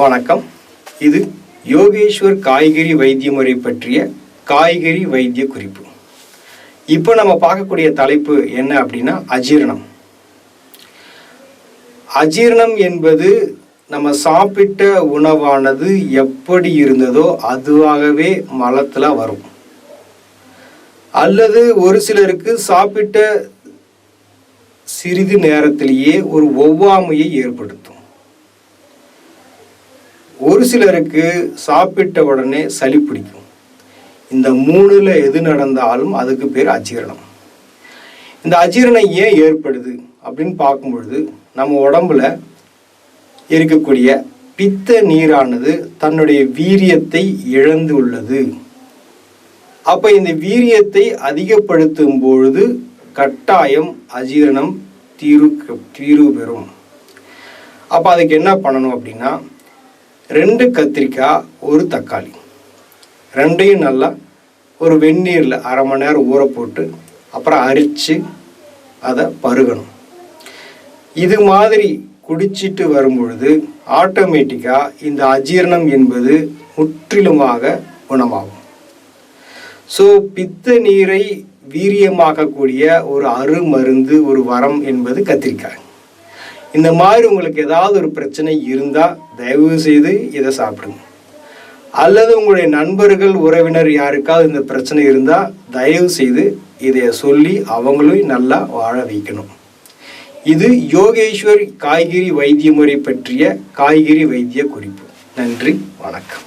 வணக்கம். இது யோகேஸ்வர் காய்கறி வைத்திய முறை பற்றிய காய்கறி வைத்திய குறிப்பு. இப்போ நம்ம பார்க்கக்கூடிய தலைப்பு என்ன அப்படின்னா அஜீரணம். அஜீரணம் என்பது நம்ம சாப்பிட்ட உணவானது எப்படி இருந்ததோ அதுவாகவே மலத்தில் வரும். அல்லது ஒரு சிலருக்கு சாப்பிட்ட சிறிது நேரத்திலேயே ஒரு ஒவ்வாமையை ஏற்படுத்தும். ஒரு சிலருக்கு சாப்பிட்ட உடனே சளி பிடிக்கும். இந்த மூணில் எது நடந்தாலும் அதுக்கு பேர் அஜீரணம். இந்த அஜீரணம் ஏன் ஏற்படுது அப்படின்னு பார்க்கும் பொழுது நம்ம உடம்புல இருக்கக்கூடிய பித்த நீரானது தன்னுடைய வீரியத்தை இழந்து உள்ளது. அப்போ இந்த வீரியத்தை அதிகப்படுத்தும் பொழுது கட்டாயம் அஜீரணம் தீர்வு தீர்வு பெறும். அப்போ அதுக்கு என்ன பண்ணணும் அப்படின்னா ரெண்டு கத்திரிக்காய் ஒரு தக்காளி. ரெண்டையும் நல்லா ஒரு வெந்நீரில் அரை மணி நேரம் ஊற போட்டு அப்புறம் அரித்து அதை பருகணும். இது மாதிரி குடிச்சிட்டு வரும்பொழுது ஆட்டோமேட்டிக்காக இந்த அஜீரணம் என்பது முற்றிலுமாக குணமாகும். ஸோ பித்த நீரை வீரியமாக்கக்கூடிய ஒரு அருமருந்து ஒரு வரம் என்பது கத்திரிக்காய். இந்த மாதிரி உங்களுக்கு ஏதாவது ஒரு பிரச்சனை இருந்தால் தயவு செய்து இதை சாப்பிடுங்க. அல்லது உங்களுடைய நண்பர்கள் உறவினர் யாருக்காவது இந்த பிரச்சனை இருந்தால் தயவு செய்து இதை சொல்லி அவங்களையும் நல்லா வாழ வைக்கணும். இது யோகேஸ்வர் காய்கறி வைத்திய முறை பற்றிய காய்கறி வைத்திய குறிப்பு. நன்றி வணக்கம்.